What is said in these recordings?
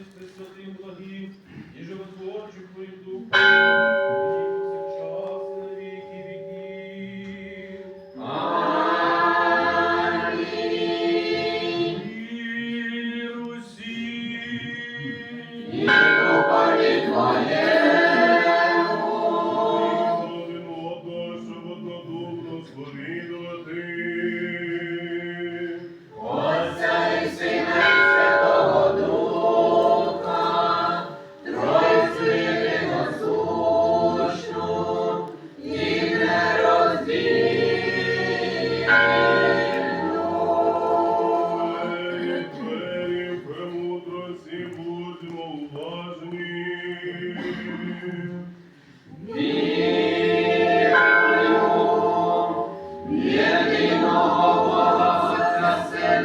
Пресвятим благим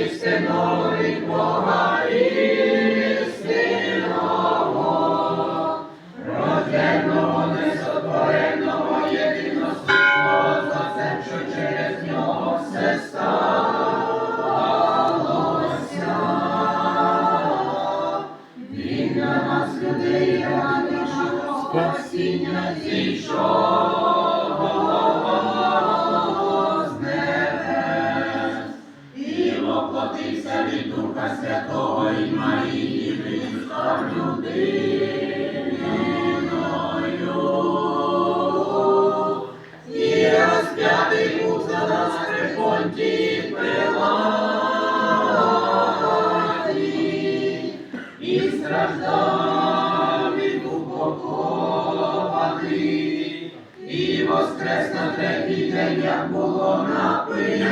істинові Бога істинного, спасіння зійшов з небес. І воплотився від Духа Святого і Марії, він став воскрес на як було написано,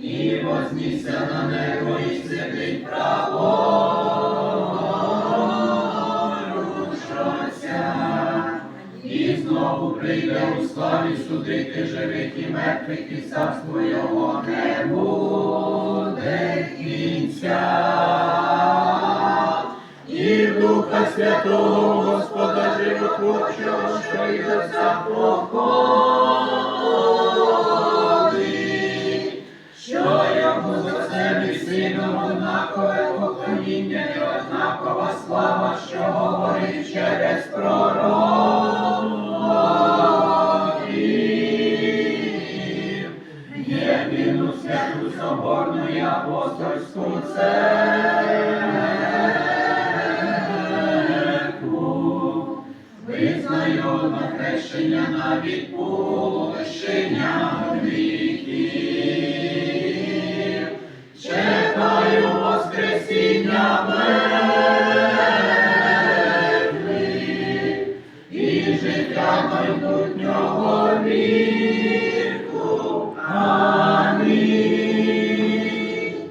і вознісся на небо, і сидить праворуч І знову прийде у славі судити живих і мертвих, і царство його не буде кінця. Святого Господа животворчого, що й до вся походить, що йому за і сином однакове поклоніння і однакова слава, що говорить через пророків. Прощення на відпущення гріхів. Чекаю Воскресіння мертвих і життя майбутнього віку.